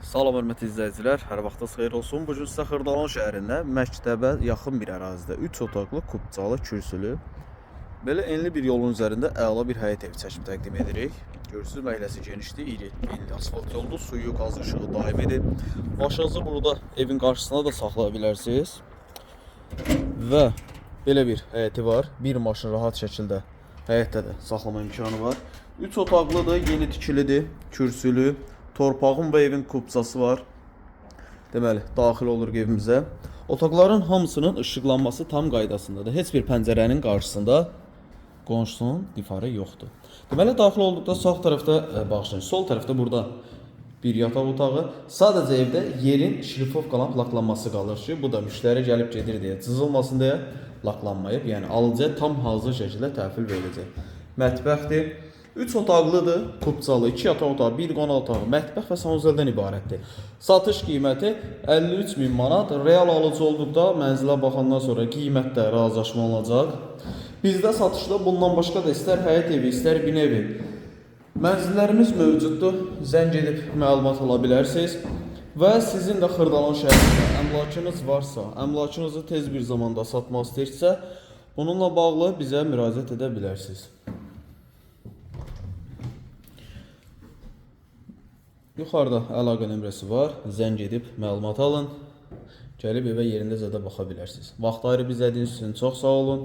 Salam hörmətli izləyicilər, hər vaxtınız xeyir olsun. Bu gün sizə Xırdalan şəhərində məktəbə yaxın bir ərazidə 3 otaqlı, kubcalı, kürsülü belə enli bir yolun üzərində əla bir həyət evi çəkib təqdim edirik. Görürsüz məhəlləsi genişdir, iri, enli asfalt yoldur, suyu, qaz işığı daimidir. Maşınızı burada evin qarşısına da saxlaya bilərsiniz. Və belə bir həyəti var. Bir maşın rahat şəkildə həyətdə də saxlama imkanı var. 3 otaqlıdır, yeni tikilidir, kürsülü, torpağın və evin kubcası var. Deməli, daxil oluruq evimizə. Otaqların hamısının işıqlanması tam qaydasındadır. Heç bir pəncərənin qarşısında qonşusunun divarı yoxdur. Deməli, daxil olduqda sağ tərəfdə, e, bağışlayın, sol tərəfdə burada bir yataq otağı. Sadəcə evdə yerin şlifovkalan laklanması qalır ki, bu da müştəri gəlib gedir deyə cızılmasın deyə laklanmayıb. Yəni alıcıya tam hazır şəkildə təhvil veriləcək. Mətbəxdir. 3 otaqlıdır, kubcalı, 2 yataq otağı, 1 qonaq otağı, mətbəx və sanuzeldən ibarətdir. Satış qiyməti 53 min manat. Real alıcı olduqda mənzilə baxandan sonra qiymətdə razılaşma olacaq. Bizdə satışda bundan başqa da istər həyət evi, istər bin evi Mənzillərimiz mövcuddur. Zəng edib məlumat ala bilərsiniz. Və sizin də Xırdalan şəhərində əmlakınız varsa, əmlakınızı tez bir zamanda satmaq istəyirsə, bununla bağlı bizə müraciət edə bilərsiniz. Yuxarıda əlaqə nömrəsi var. Zəng edib məlumat alın. Gəlib evə yerindəcə də baxa bilərsiniz. Vaxt ayırıb izlədiyiniz üçün çox sağ olun.